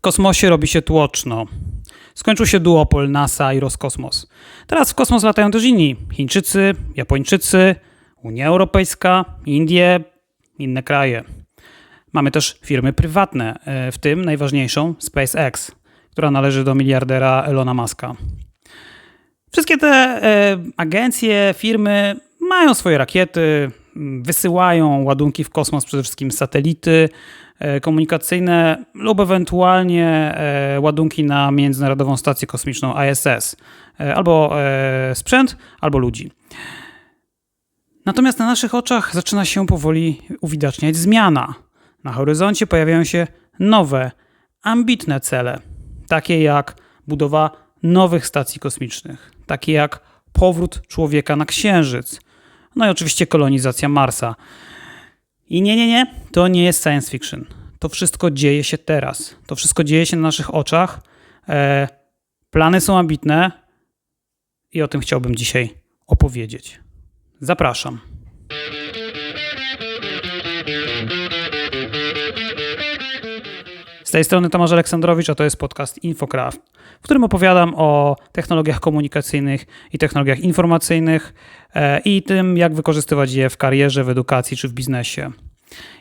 W kosmosie robi się tłoczno. Skończył się duopol NASA i Roskosmos. Teraz w kosmos latają też inni. Chińczycy, Japończycy, Unia Europejska, Indie, inne kraje. Mamy też firmy prywatne, e, w tym najważniejszą SpaceX, która należy do miliardera Elona Muska. Wszystkie te e, agencje, firmy mają swoje rakiety, m, wysyłają ładunki w kosmos, przede wszystkim satelity komunikacyjne lub ewentualnie e, ładunki na Międzynarodową Stację Kosmiczną ISS. E, albo e, sprzęt, albo ludzi. Natomiast na naszych oczach zaczyna się powoli uwidaczniać zmiana. Na horyzoncie pojawiają się nowe, ambitne cele, takie jak budowa nowych stacji kosmicznych, takie jak powrót człowieka na Księżyc, no i oczywiście kolonizacja Marsa. I nie, nie, nie, to nie jest science fiction. To wszystko dzieje się teraz. To wszystko dzieje się na naszych oczach. E, plany są ambitne i o tym chciałbym dzisiaj opowiedzieć. Zapraszam. Z tej strony Tomasz Aleksandrowicz, a to jest podcast Infocraft, w którym opowiadam o technologiach komunikacyjnych i technologiach informacyjnych e, i tym, jak wykorzystywać je w karierze, w edukacji czy w biznesie.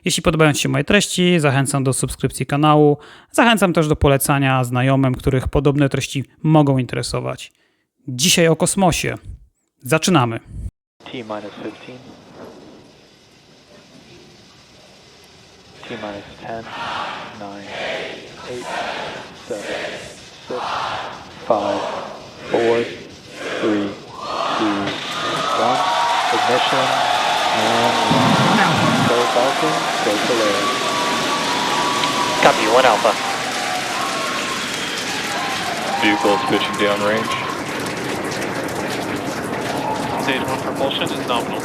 Jeśli podobają Ci się moje treści, zachęcam do subskrypcji kanału. Zachęcam też do polecania znajomym, których podobne treści mogą interesować. Dzisiaj o kosmosie. Zaczynamy. T minus 15. T minus 10, 9, 8, 7, 6, 5, 4, 3, 2, 1. Ignition and Falcon, go Polaris. Copy, one alpha. Vehicle switching downrange. Stage one propulsion is nominal.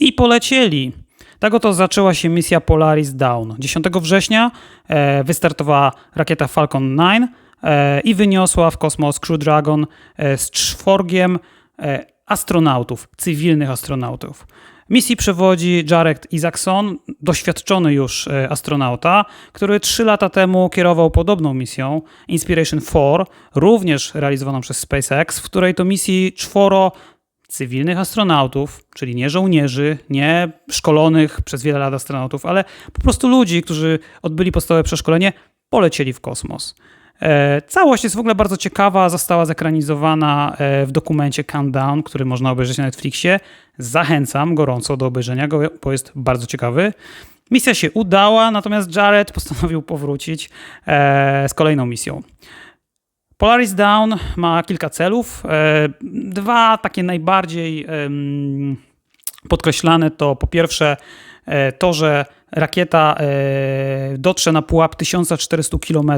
I polecieli. Tak oto zaczęła się misja Polaris Dawn. 10 września e, wystartowała rakieta Falcon 9 e, i wyniosła w kosmos Crew Dragon e, z czworgiem e, astronautów, cywilnych astronautów. Misji przewodzi Jared Isaacson, doświadczony już e, astronauta, który trzy lata temu kierował podobną misją, Inspiration 4, również realizowaną przez SpaceX, w której to misji czworo cywilnych astronautów, czyli nie żołnierzy, nie szkolonych przez wiele lat astronautów, ale po prostu ludzi, którzy odbyli podstawowe przeszkolenie, polecieli w kosmos. E, Całość jest w ogóle bardzo ciekawa, została zekranizowana e, w dokumencie Countdown, który można obejrzeć na Netflixie. Zachęcam gorąco do obejrzenia go, bo jest bardzo ciekawy. Misja się udała, natomiast Jared postanowił powrócić e, z kolejną misją. Polaris Down ma kilka celów. Dwa takie najbardziej podkreślane to po pierwsze to, że rakieta e, dotrze na pułap 1400 km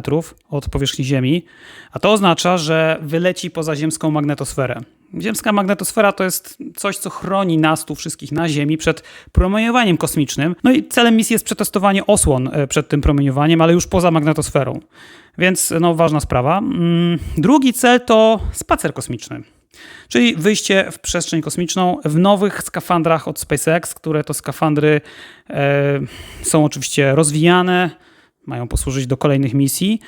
od powierzchni Ziemi, a to oznacza, że wyleci poza ziemską magnetosferę. Ziemska magnetosfera to jest coś, co chroni nas tu wszystkich na Ziemi przed promieniowaniem kosmicznym. No i celem misji jest przetestowanie osłon e, przed tym promieniowaniem, ale już poza magnetosferą. Więc no, ważna sprawa. Mm, Drugi cel to spacer kosmiczny. Czyli wyjście w przestrzeń kosmiczną w nowych skafandrach od SpaceX, które to skafandry e, są oczywiście rozwijane, mają posłużyć do kolejnych misji.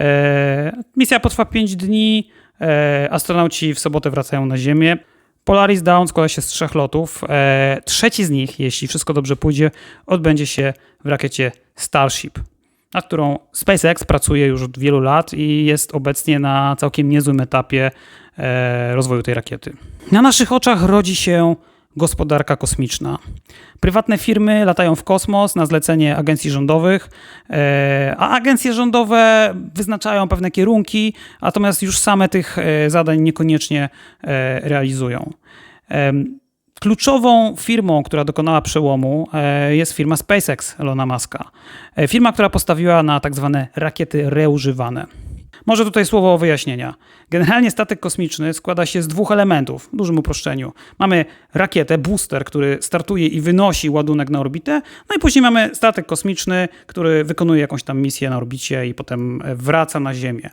E, misja potrwa 5 dni. E, astronauci w sobotę wracają na Ziemię. Polaris Dawn składa się z trzech lotów. E, trzeci z nich, jeśli wszystko dobrze pójdzie, odbędzie się w rakiecie Starship, nad którą SpaceX pracuje już od wielu lat i jest obecnie na całkiem niezłym etapie e, rozwoju tej rakiety. Na naszych oczach rodzi się gospodarka kosmiczna. Prywatne firmy latają w kosmos na zlecenie agencji rządowych, e, a agencje rządowe wyznaczają pewne kierunki, natomiast już same tych e, zadań niekoniecznie realizują. Kluczową firmą, która dokonała przełomu, e, jest firma SpaceX Elona Muska. E, Firma, która postawiła na tak zwane rakiety reużywane. Może tutaj słowo wyjaśnienia. Generalnie statek kosmiczny składa się z dwóch elementów, w dużym uproszczeniu. Mamy rakietę, booster, który startuje i wynosi ładunek na orbitę, no i później mamy statek kosmiczny, który wykonuje jakąś tam misję na orbicie i potem wraca na Ziemię.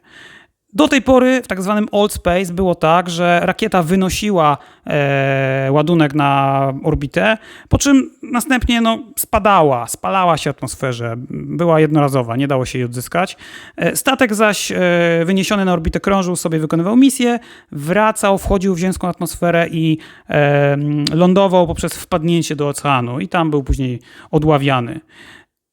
Do tej pory w tak zwanym Old Space było tak, że rakieta wynosiła e, ładunek na orbitę, po czym następnie no, spadała, spalała się atmosferze, była jednorazowa, nie dało się jej odzyskać. E, statek zaś e, wyniesiony na orbitę krążył sobie, wykonywał misję, wracał, wchodził w ziemską atmosferę i e, lądował poprzez wpadnięcie do oceanu i tam był później odławiany.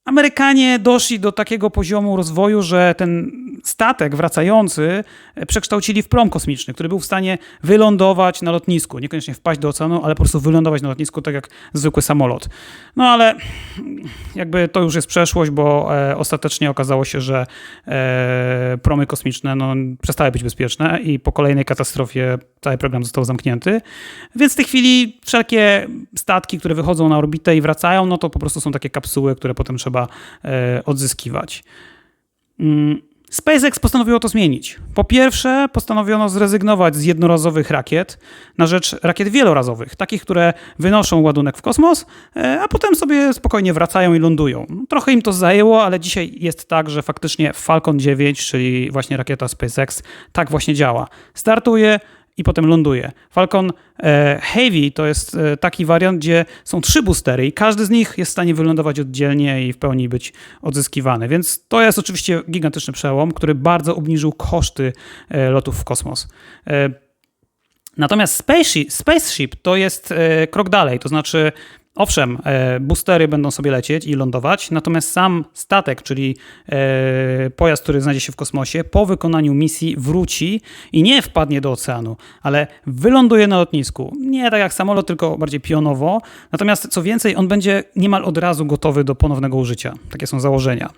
Amerykanie doszli do takiego poziomu rozwoju, że ten statek wracający przekształcili w prom kosmiczny, który był w stanie wylądować na lotnisku. Niekoniecznie wpaść do oceanu, ale po prostu wylądować na lotnisku, tak jak zwykły samolot. No ale jakby to już jest przeszłość, bo e, ostatecznie okazało się, że e, promy kosmiczne no, przestały być bezpieczne i po kolejnej katastrofie cały program został zamknięty. Więc w tej chwili wszelkie statki, które wychodzą na orbitę i wracają, no to po prostu są takie kapsuły, które potem trzeba e, odzyskiwać. Mm, SpaceX postanowiło to zmienić. Po pierwsze, postanowiono zrezygnować z jednorazowych rakiet na rzecz rakiet wielorazowych, takich, które wynoszą ładunek w kosmos, e, a potem sobie spokojnie wracają i lądują. Trochę im to zajęło, ale dzisiaj jest tak, że faktycznie Falcon 9, czyli właśnie rakieta SpaceX, tak właśnie działa. Startuje, i potem ląduje. Falcon e, Heavy to jest e, taki wariant, gdzie są trzy boostery i każdy z nich jest w stanie wylądować oddzielnie i w pełni być odzyskiwany. Więc to jest oczywiście gigantyczny przełom, który bardzo obniżył koszty e, lotów w kosmos. Natomiast Spaceship, Spaceship to jest krok dalej, to znaczy Owszem, e, boostery będą sobie lecieć i lądować, natomiast sam statek, czyli e, pojazd, który znajdzie się w kosmosie, po wykonaniu misji wróci i nie wpadnie do oceanu, ale wyląduje na lotnisku. Nie tak jak samolot, tylko bardziej pionowo. Natomiast co więcej, on będzie niemal od razu gotowy do ponownego użycia. Takie są założenia.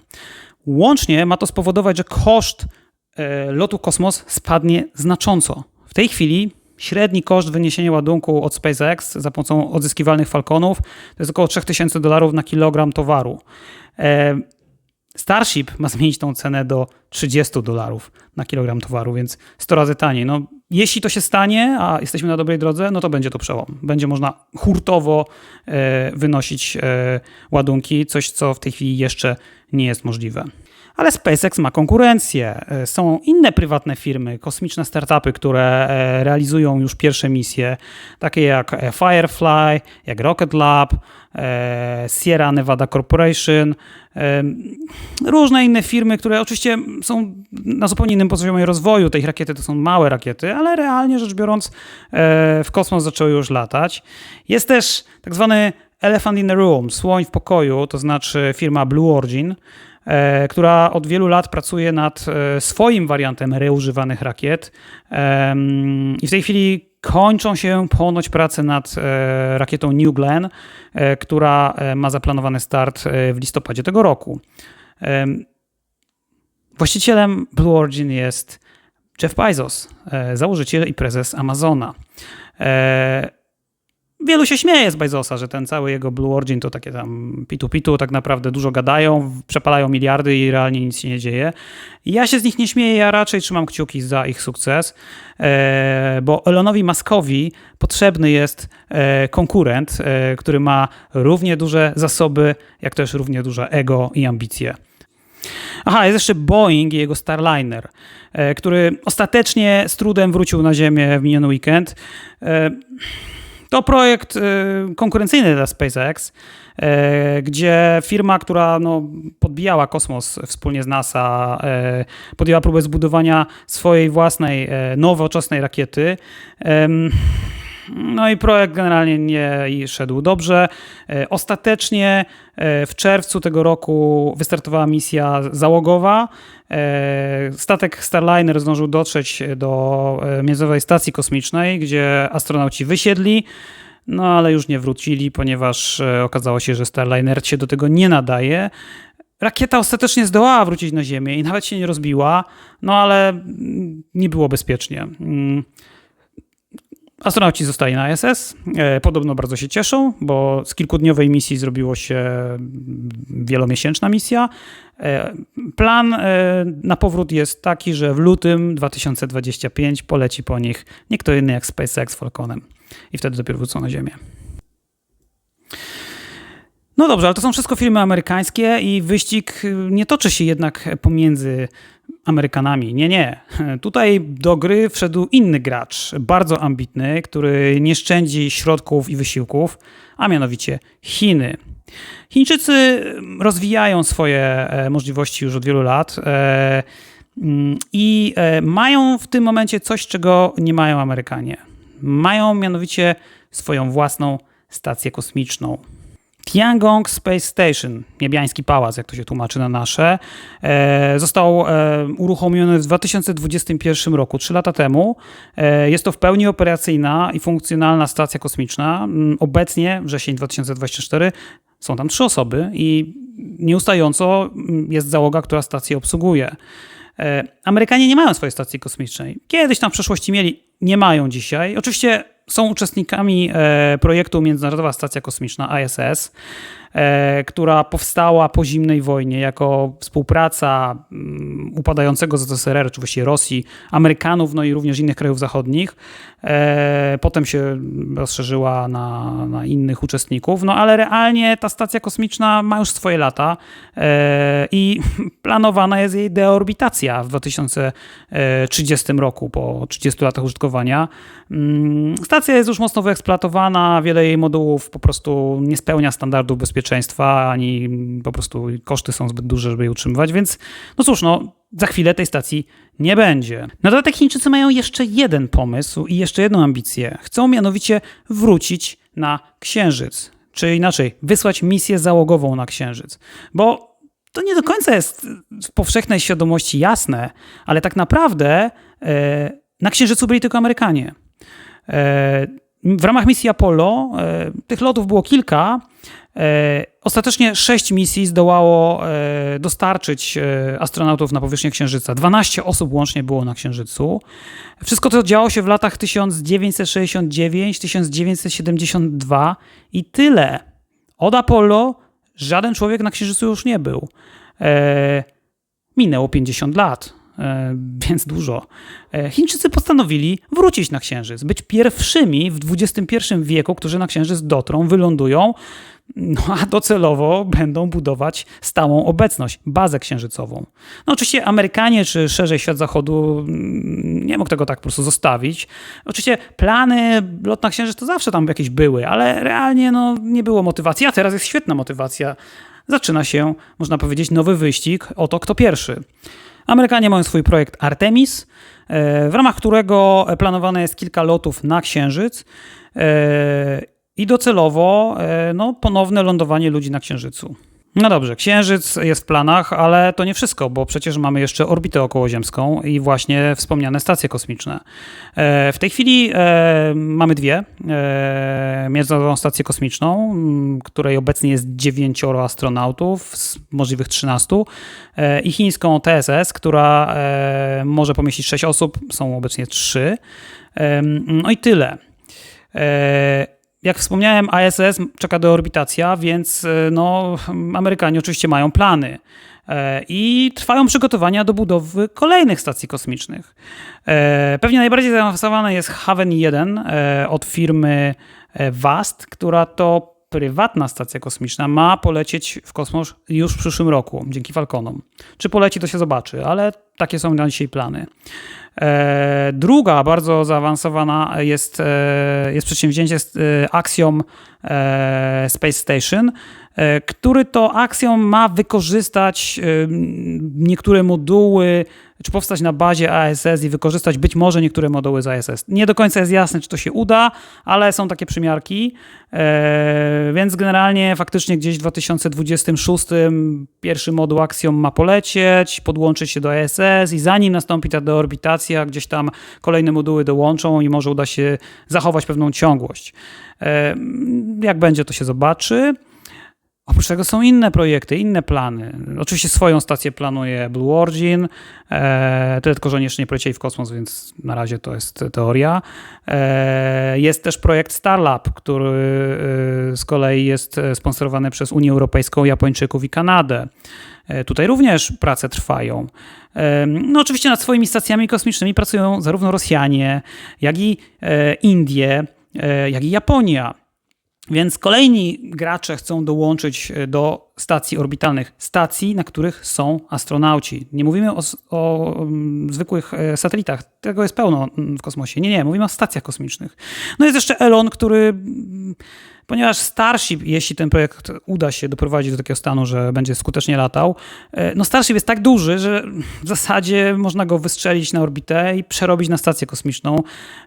Łącznie ma to spowodować, że koszt e, lotu kosmos spadnie znacząco. W tej chwili Średni koszt wyniesienia ładunku od SpaceX za pomocą odzyskiwalnych Falconów to jest około 3000 dolarów na kilogram towaru. E, Starship ma zmienić tą cenę do 30 dolarów na kilogram towaru, więc 100 razy taniej. No, jeśli to się stanie, a jesteśmy na dobrej drodze, no to będzie to przełom. Będzie można hurtowo e, wynosić e, ładunki, coś co w tej chwili jeszcze nie jest możliwe. Ale SpaceX ma konkurencję. E, Są inne prywatne firmy, kosmiczne startupy, które e, realizują już pierwsze misje, takie jak e, Firefly, jak Rocket Lab, Sierra Nevada Corporation, różne inne firmy, które oczywiście są na zupełnie innym poziomie rozwoju. Tej rakiety to są małe rakiety, ale realnie rzecz biorąc w kosmos zaczęły już latać. Jest też tak zwany Elephant in the Room, słoń w pokoju, to znaczy firma Blue Origin, która od wielu lat pracuje nad e, swoim wariantem reużywanych rakiet. I w tej chwili kończą się ponoć prace nad e, rakietą New Glenn, e, która e, ma zaplanowany start e, w listopadzie tego roku. Em, Właścicielem Blue Origin jest Jeff Bezos, e, założyciel i prezes Amazona. Wielu się śmieje z Bezosa, że ten cały jego Blue Origin to takie tam pitu-pitu, tak naprawdę dużo gadają, przepalają miliardy i realnie nic się nie dzieje. Ja się z nich nie śmieję, ja raczej trzymam kciuki za ich sukces, e, bo Elonowi Muskowi potrzebny jest e, konkurent, e, który ma równie duże zasoby, jak też równie duże ego i ambicje. Aha, jest jeszcze Boeing i jego Starliner, który ostatecznie z trudem wrócił na Ziemię w miniony weekend. To projekt e, konkurencyjny dla SpaceX, e, gdzie firma, która no, podbijała kosmos wspólnie z NASA, e, podjęła próbę zbudowania swojej własnej nowoczesnej rakiety. No i projekt generalnie nie szedł dobrze. E, Ostatecznie e, w czerwcu tego roku wystartowała misja załogowa. E, Statek Starliner zdążył dotrzeć do Międzynarodowej Stacji Kosmicznej, gdzie astronauci wysiedli. No ale już nie wrócili, ponieważ okazało się, że Starliner się do tego nie nadaje. Rakieta ostatecznie zdołała wrócić na Ziemię i nawet się nie rozbiła, no ale mm, nie było bezpiecznie. Astronauci zostali na ISS. E, Podobno bardzo się cieszą, bo z kilkudniowej misji zrobiło się mm, wielomiesięczna misja. E, Plan e, na powrót jest taki, że w lutym 2025 poleci po nich nie kto inny jak SpaceX Falconem. I wtedy dopiero wrócą na Ziemię. No dobrze, ale to są wszystko filmy amerykańskie i wyścig y, nie toczy się jednak pomiędzy Amerykanami. Nie, nie. Tutaj do gry wszedł inny gracz, bardzo ambitny, który nie szczędzi środków i wysiłków, a mianowicie Chiny. Chińczycy rozwijają swoje e, możliwości już od wielu lat e, mm, i e, mają w tym momencie coś, czego nie mają Amerykanie. Mają mianowicie swoją własną stację kosmiczną. Tiangong Space Station, niebiański pałac, jak to się tłumaczy na nasze, e, został e, uruchomiony w 2021 roku, trzy lata temu. E, jest to w pełni operacyjna i funkcjonalna stacja kosmiczna. Mm, Obecnie, wrzesień 2024, są tam trzy osoby i nieustająco mm, jest załoga, która stację obsługuje. Amerykanie nie mają swojej stacji kosmicznej. Kiedyś tam w przeszłości mieli, nie mają dzisiaj. Oczywiście są uczestnikami e, projektu Międzynarodowa Stacja Kosmiczna ISS, która powstała po zimnej wojnie jako współpraca mm, upadającego ZSRR, czy właściwie Rosji, Amerykanów, no i również innych krajów zachodnich. E, Potem się rozszerzyła na, na innych uczestników, no ale realnie ta stacja kosmiczna ma już swoje lata e, i planowana jest jej deorbitacja w 2030 roku, po 30 latach użytkowania. Mm, Stacja jest już mocno wyeksploatowana, wiele jej modułów po prostu nie spełnia standardów bezpieczeństwa, ani po prostu koszty są zbyt duże, żeby je utrzymywać, więc no cóż, no za chwilę tej stacji nie będzie. Na dodatek Chińczycy mają jeszcze jeden pomysł i jeszcze jedną ambicję. Chcą mianowicie wrócić na Księżyc, czy inaczej, wysłać misję załogową na Księżyc, bo to nie do końca jest w powszechnej świadomości jasne, ale tak naprawdę e, na Księżycu byli tylko Amerykanie. W ramach misji Apollo e, tych lotów było kilka. E, Ostatecznie sześć misji zdołało e, dostarczyć astronautów na powierzchnię Księżyca. 12 osób łącznie było na Księżycu. Wszystko to działo się w latach 1969-1972 i tyle. Od Apollo żaden człowiek na Księżycu już nie był. Minęło 50 lat, więc dużo. E, Chińczycy postanowili wrócić na Księżyc, być pierwszymi w XXI wieku, którzy na Księżyc dotrą, wylądują, no a docelowo będą budować stałą obecność, bazę księżycową. No oczywiście Amerykanie, czy szerzej świat zachodu mm, nie mógł tego tak po prostu zostawić. Oczywiście plany lot na Księżyc to zawsze tam jakieś były, ale realnie no, nie było motywacji, a teraz jest świetna motywacja. Zaczyna się, można powiedzieć, nowy wyścig o to, kto pierwszy. Amerykanie mają swój projekt Artemis, e, w ramach którego planowane jest kilka lotów na Księżyc e, i docelowo e, no, ponowne lądowanie ludzi na Księżycu. No dobrze, Księżyc jest w planach, ale to nie wszystko, bo przecież mamy jeszcze orbitę okołoziemską i właśnie wspomniane stacje kosmiczne. E, W tej chwili e, mamy dwie. E, Międzynarodową Stację Kosmiczną, której obecnie jest dziewięcioro astronautów z możliwych 13 e, i chińską TSS, która może pomieścić 6 osób, są obecnie 3. No i tyle. Jak wspomniałem, ISS czeka deorbitacja, więc e, no, Amerykanie oczywiście mają plany. E, I trwają przygotowania do budowy kolejnych stacji kosmicznych. E, Pewnie najbardziej zaawansowana jest Haven 1 e, od firmy VAST, która to prywatna stacja kosmiczna ma polecieć w kosmos już w przyszłym roku, dzięki Falconom. Czy poleci, to się zobaczy, ale takie są na dzisiaj plany. E, druga, bardzo zaawansowana jest, e, jest przedsięwzięcie e, Axiom e, Space Station, który to Axiom ma wykorzystać e, niektóre moduły, czy powstać na bazie ASS i wykorzystać być może niektóre moduły z ASS. Nie do końca jest jasne, czy to się uda, ale są takie przymiarki, e, więc generalnie faktycznie gdzieś w 2026 pierwszy moduł Axiom ma polecieć, podłączyć się do ASS i zanim nastąpi ta deorbitacja, gdzieś tam kolejne moduły dołączą i może uda się zachować pewną ciągłość. E, Jak będzie, to się zobaczy. Oprócz tego są inne projekty, inne plany. Oczywiście swoją stację planuje Blue Origin, e, tyle tylko, że jeszcze nie polecieli w kosmos, więc na razie to jest teoria. E, jest też projekt Starlab, który e, z kolei jest sponsorowany przez Unię Europejską, Japończyków i Kanadę. Tutaj również prace trwają. No oczywiście nad swoimi stacjami kosmicznymi pracują zarówno Rosjanie, jak i Indie, jak i Japonia. Więc kolejni gracze chcą dołączyć e, do stacji orbitalnych, stacji, na których są astronauci. Nie mówimy o, o mm, zwykłych e, satelitach, tego jest pełno mm, w kosmosie. Nie, nie, mówimy o stacjach kosmicznych. No jest jeszcze Elon, który, mm, ponieważ Starship, jeśli ten projekt uda się doprowadzić do takiego stanu, że będzie skutecznie latał, e, no Starship jest tak duży, że w zasadzie można go wystrzelić na orbitę i przerobić na stację kosmiczną,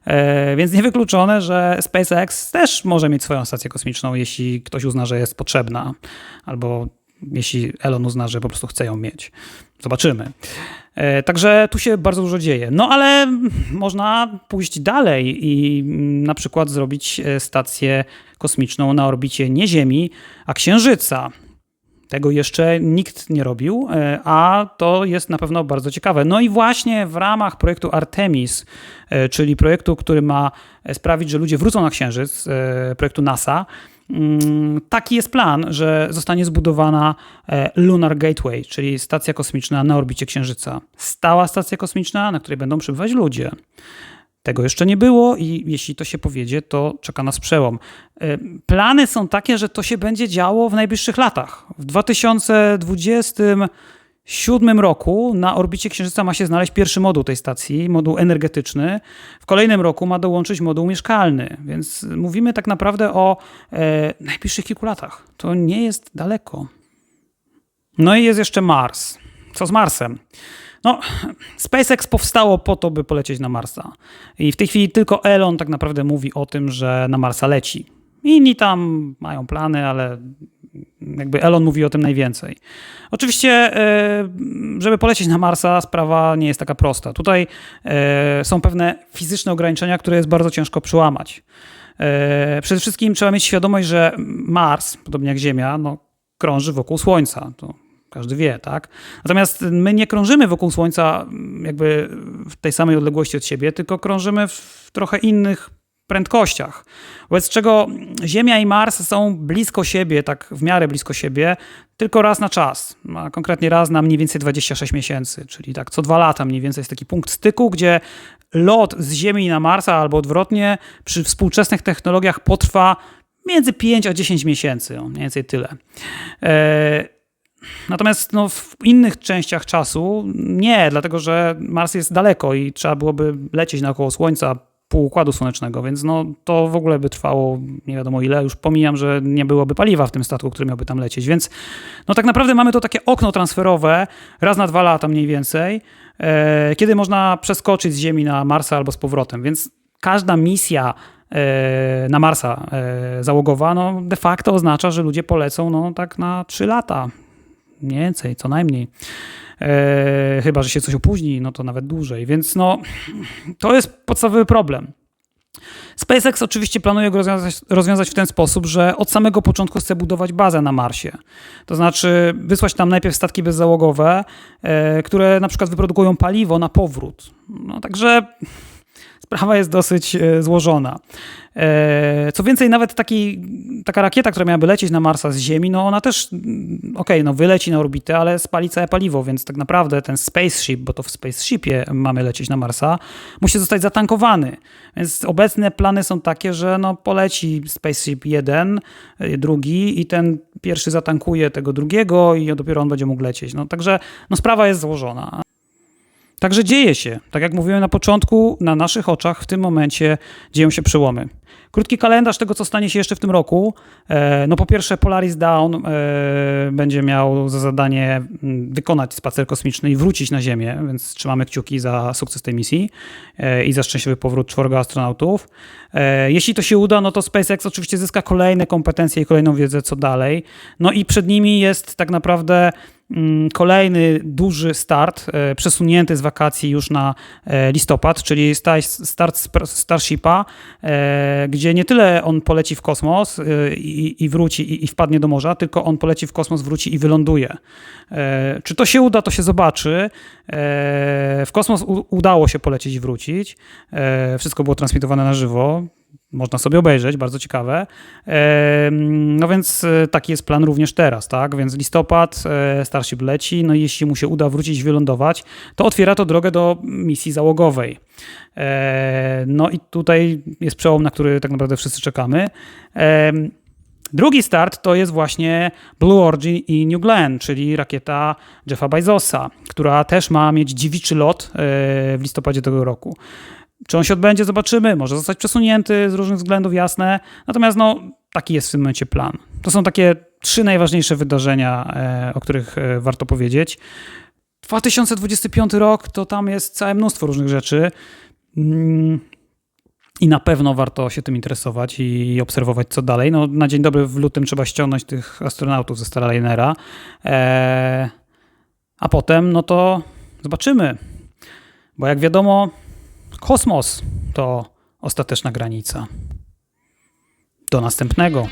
E, więc niewykluczone, że SpaceX też może mieć swoją stację kosmiczną, jeśli ktoś uzna, że jest potrzebna, albo jeśli Elon uzna, że po prostu chce ją mieć. Zobaczymy. E, Także tu się bardzo dużo dzieje. No ale można pójść dalej i mm, na przykład zrobić e, stację kosmiczną na orbicie nie Ziemi, a Księżyca. Tego jeszcze nikt nie robił, e, a to jest na pewno bardzo ciekawe. No i właśnie w ramach projektu Artemis, czyli projektu, który ma sprawić, że ludzie wrócą na Księżyc, projektu NASA, taki jest plan, że zostanie zbudowana e, Lunar Gateway, czyli stacja kosmiczna na orbicie Księżyca. Stała stacja kosmiczna, na której będą przybywać ludzie. Tego jeszcze nie było i jeśli to się powiedzie, to czeka nas przełom. E, Plany są takie, że to się będzie działo w najbliższych latach. W 2027 roku na orbicie Księżyca ma się znaleźć pierwszy moduł tej stacji, moduł energetyczny. W kolejnym roku ma dołączyć moduł mieszkalny, więc mówimy tak naprawdę o e, najbliższych kilku latach. To nie jest daleko. No i jest jeszcze Mars. Co z Marsem? No, SpaceX powstało po to, by polecieć na Marsa. I w tej chwili tylko Elon tak naprawdę mówi o tym, że na Marsa leci. Inni tam mają plany, ale jakby Elon mówi o tym najwięcej. Oczywiście, e, żeby polecieć na Marsa, sprawa nie jest taka prosta. Tutaj e, są pewne fizyczne ograniczenia, które jest bardzo ciężko przełamać. E, Przede wszystkim trzeba mieć świadomość, że Mars, podobnie jak Ziemia, no, krąży wokół Słońca. To każdy wie, tak? Natomiast my nie krążymy wokół Słońca jakby w tej samej odległości od siebie, tylko krążymy w trochę innych prędkościach. Wobec czego Ziemia i Mars są blisko siebie, tak w miarę blisko siebie, tylko raz na czas, a konkretnie raz na mniej więcej 26 miesięcy, czyli tak co dwa lata mniej więcej jest taki punkt styku, gdzie lot z Ziemi na Marsa albo odwrotnie przy współczesnych technologiach potrwa między 5 a 10 miesięcy, o, mniej więcej tyle. E, Natomiast no, w innych częściach czasu nie, dlatego że Mars jest daleko i trzeba byłoby lecieć naokoło Słońca, pół układu słonecznego, więc no, to w ogóle by trwało nie wiadomo ile. Już pomijam, że nie byłoby paliwa w tym statku, który miałby tam lecieć, więc no, tak naprawdę mamy to takie okno transferowe raz na dwa lata mniej więcej, e, kiedy można przeskoczyć z Ziemi na Marsa albo z powrotem, więc każda misja e, na Marsa e, załogowa no, de facto oznacza, że ludzie polecą no, tak na trzy lata, Mniej więcej, co najmniej. E, chyba, że się coś opóźni, no to nawet dłużej. Więc no, to jest podstawowy problem. SpaceX oczywiście planuje go rozwiązać, rozwiązać w ten sposób, że od samego początku chce budować bazę na Marsie. To znaczy wysłać tam najpierw statki bezzałogowe, e, które na przykład wyprodukują paliwo na powrót. No także sprawa jest dosyć e, złożona. E, Co więcej, nawet taki, taka rakieta, która miałaby lecieć na Marsa z Ziemi, no ona też, mm, okej, no wyleci na orbitę, ale spali całe paliwo, więc tak naprawdę ten spaceship, bo to w spaceshipie mamy lecieć na Marsa, musi zostać zatankowany. Więc obecne plany są takie, że no poleci spaceship jeden, y, drugi i ten pierwszy zatankuje tego drugiego i dopiero on będzie mógł lecieć. No także no sprawa jest złożona. Także dzieje się. Tak jak mówiłem na początku, na naszych oczach w tym momencie dzieją się przełomy. Krótki kalendarz tego, co stanie się jeszcze w tym roku. E, No po pierwsze Polaris Dawn e, będzie miał za zadanie mm, wykonać spacer kosmiczny i wrócić na Ziemię, więc trzymamy kciuki za sukces tej misji e, i za szczęśliwy powrót czworga astronautów. Jeśli to się uda, no to SpaceX oczywiście zyska kolejne kompetencje i kolejną wiedzę, co dalej. No i przed nimi jest tak naprawdę kolejny duży start, e, przesunięty z wakacji już na e, listopad, czyli sta- start Starshipa, e, gdzie nie tyle on poleci w kosmos i, wróci i, wpadnie do morza, tylko on poleci w kosmos, wróci i wyląduje. Czy to się uda, to się zobaczy. W kosmos udało się polecieć i wrócić. Wszystko było transmitowane na żywo. Można sobie obejrzeć, bardzo ciekawe. No więc e, taki jest plan również teraz, tak? Więc listopad, e, Starship leci, no i jeśli mu się uda wrócić wylądować, to otwiera to drogę do misji załogowej. E, No i tutaj jest przełom, na który tak naprawdę wszyscy czekamy. Drugi start to jest właśnie Blue Origin i New Glenn, czyli rakieta Jeffa Bezosa, która też ma mieć dziewiczy lot w listopadzie tego roku. Czy on się odbędzie, zobaczymy. Może zostać przesunięty z różnych względów, jasne. Natomiast no, taki jest w tym momencie plan. To są takie trzy najważniejsze wydarzenia, e, o których e, warto powiedzieć. 2025 rok to tam jest całe mnóstwo różnych rzeczy. Mm, I na pewno warto się tym interesować i obserwować, co dalej. No, na dzień dobry w lutym trzeba ściągnąć tych astronautów ze Starlinera. E, a potem, no to zobaczymy. Bo jak wiadomo, kosmos to ostateczna granica. Do następnego.